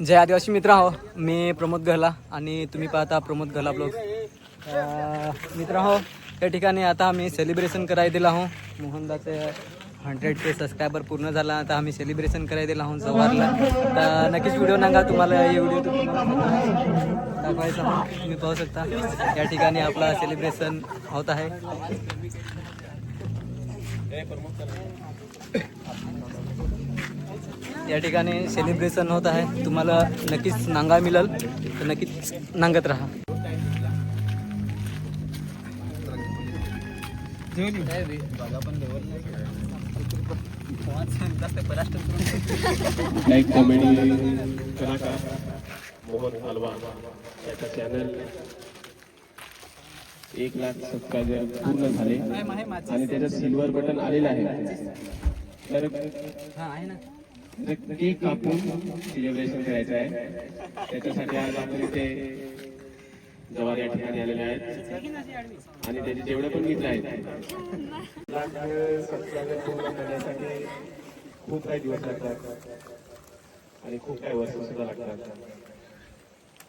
जय आदिवासी मित्र आहो मी प्रमोद गहला आणि तुम्ही पाहता प्रमोद गहला ब्लॉग. मित्र आहो या ठिकाणी आता आम्ही सेलिब्रेशन कराय दिला आहो मोहनदाचे हंड्रेड के सबस्क्रायबर पूर्ण झाला आता आम्ही सेलिब्रेशन कराय दिला आहो जवाहरला. तर नक्कीच व्हिडिओ नांगा तुम्हाला हे व्हिडिओ दाखवायचा हो. तुम्ही पाहू शकता या ठिकाणी आपला सेलिब्रेशन होत आहे. या ठिकाणी सेलिब्रेशन होत आहे. तुम्हाला नक्कीच नांगा मिळेल. तर नक्कीच नांगत राहा. एक कॉमेडी कलाकार मोहन हलवा याचा चॅनल एक लाख सबस्क्रायबर पूर्ण झाले. आणि त्याचं सिल्वर बटन आलेलं आहे. तर तर केक कापून सेलिब्रेशन करायचं आहे. त्याच्यासाठी आज आपण इथे जवार या ठिकाणी आलेले आहेत. आणि त्याचे जेवढे पण मित्र आहेत पूर्ण करण्यासाठी खूप काही दिवस लागतात आणि खूप काही वर्ष सुद्धा लागतात.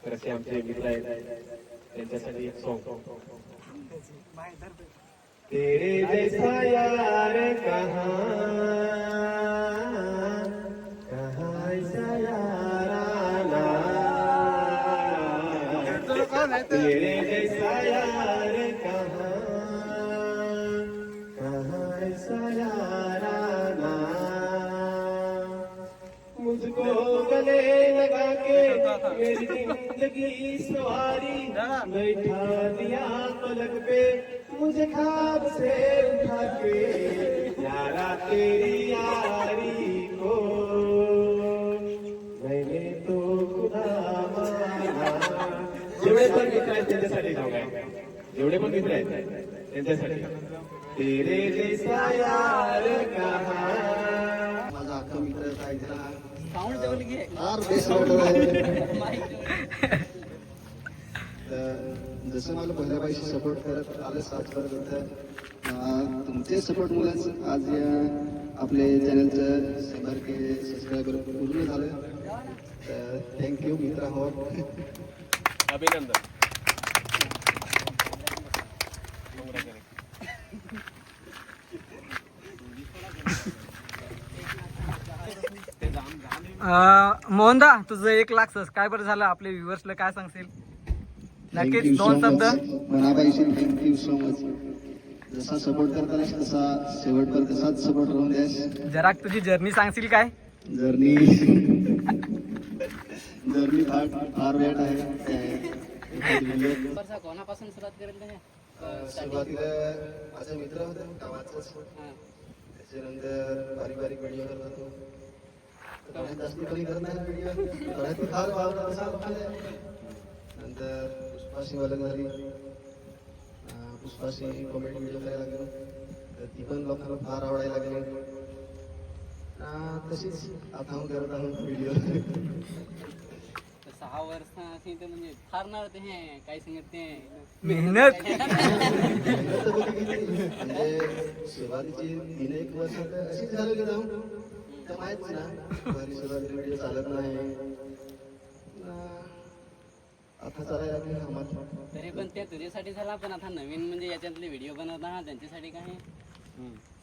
तर असे आमचे मित्र आहेत. त्यांच्यासाठी एक सॉन्ग तेरे जैसा यार कहा तेरे जैसा यार कहाँ? कहाँ ऐसा याराना मुझको गले लगा के मेरी जिंदगी सवारी बैठा दिया पलक पे मुझे खाब से उठा के। यारा तेरी यारी को जेवढे पण मित्र आहेत त्यांच्यासाठी आहे जेवढे पण मित्र आहेत त्यांच्यासाठी. तेरे जैसा यार कहा? माझा अख्खा मित्र जसं मला सपोर्ट करत आलं साथ करत अं, तुमचे सपोर्ट मुलाच आज या आपले चॅनलचं शंभर के सबस्क्रायबर पूर्ण झालं. तर थँक्यू मित्र हो अभिनंदन. मोहनदा तुझं एक लाख सबस्क्रायबर झालं. आपले व्ह्युअर्सला काय सांगशील? नक्कीच दोन शब्द. मनापायशी थँक्यू सो मच जसा सपोर्ट करताना तसा शेवटपर्यंत तसाच सपोर्ट राहून द्यास जरा तुझी जर्नी सांगशील काय? जर्नी जर्नी फार फार वेळ आहे video. कोणापासून सुरुवात करेल ते अं, सुरुवातीला माझा मित्र होता गावाचाच त्याच्यानंतर बारीक बारीक व्हिडिओ करत होतो कोणात जास्ती कोणी करत नाही व्हिडिओ कोणात फार वावरत असा. नंतर पुष्पाशी वलंगधारी अं, पुष्पाशी कॉमेडी व्हिडिओ करायला लागलो तर ती पण लोकांना फार आवडायला लागली अं, तशीच आता करत आहोत व्हिडिओ सहा वर्ष ते म्हणजे फार ना ते हे काय सांगत ते मेहनत. म्हणजे सुरुवातीची तीन एक वर्ष तर अशीच जाऊन. तर माहीत ना घरी व्हिडिओ चालत नाही. आता चालायला लागले आम्हाला तरी पण ते तुझ्यासाठी झाला पण आता नवीन म्हणजे याच्यातले व्हिडिओ बनवता हा त्यांच्यासाठी काय?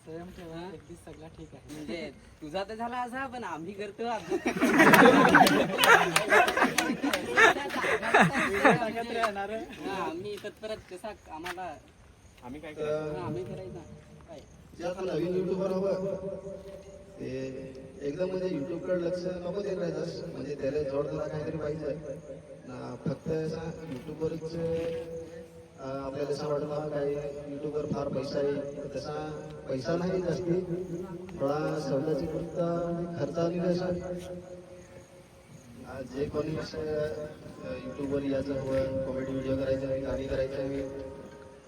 सगळं ठीक आहे. म्हणजे तुझा तर झाला असा पण आम्ही करतो हा, आम्ही तत्परत कसा आम्हाला आम्ही काय हा, आम्ही करायचा. काय जे आता नवीन युट्यूबर हवं ते एकदम म्हणजे युट्यूबकडे लक्ष नको देत राहायचं म्हणजे त्याला जोडला काहीतरी पाहिजे. ना फक्त युट्यूबवरच आपल्याला असं वाटतं काही युट्यूबवर फार पैसा आहे. तसा पैसा नाही जास्ती थोडा सवताची पुरता खर्च आलेला असं जे कोणी असं युट्यूबवर यायचं हवं कॉमेडी व्हिडिओ करायचं गाणी करायचं आहे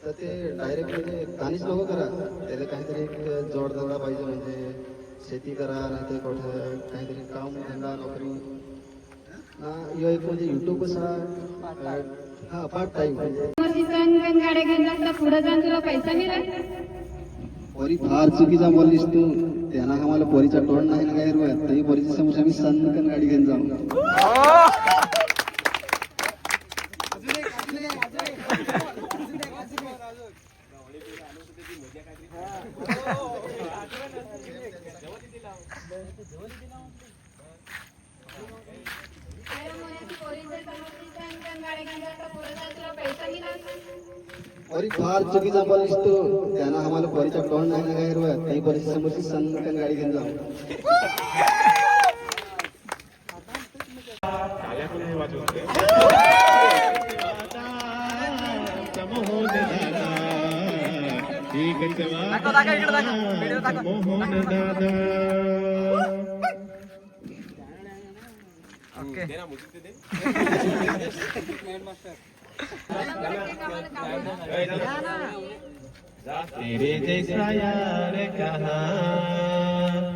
तर ते डायरेक्ट म्हणजे गाणीच नको करा. त्याला काहीतरी एक जोडधंदा पाहिजे म्हणजे शेती करा नाही ते कुठं काहीतरी काम धंदा नोकरी. हा, ह्यो एक म्हणजे युट्यूब कसा हा पार्ट टाईम म्हणजे सण पोरी फार चुकीचा बोललीस तू. त्यांना मला पोरीचा टोन नाही ना काय रुपयात तरी पोरीच्या समोर आम्ही सण गाडी घेऊन जाऊ. जेवण परी फार चुकीचा पॉलिश तो त्यांना आम्हाला परीच्या तोंड नाही ना काय हिरवत ती परीची समोरची सनकन गाडी घेऊन जाऊ. दाखव दाखव. तेरे जैसा यार कहाँ?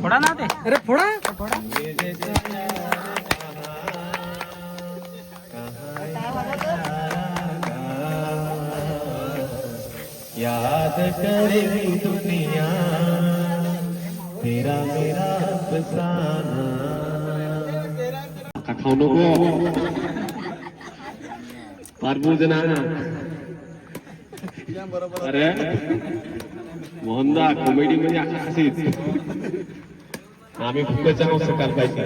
फोडा ना ते अरे फोडा. याद करेगी दुनिया तेरा मेरा अफसाना। का खाऊ नको फार जण अरे मोहनदा कॉमेडी मध्ये अशीच आम्ही फक्त जाऊ सकाळ पाहिजे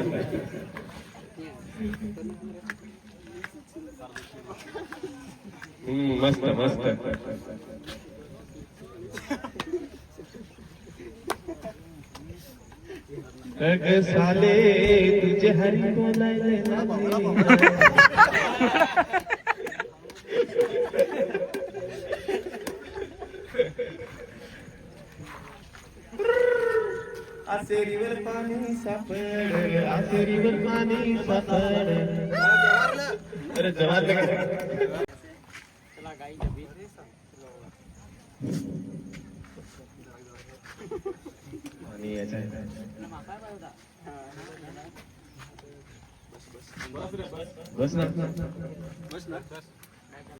हम्म मस्त मस्त। रग साले तुझे हरी बोला आसे रिवर पानी सापड आसे रिवर पाणी सापड अरे जवाब चला गाई आणि याच्या बस ना. बस ना.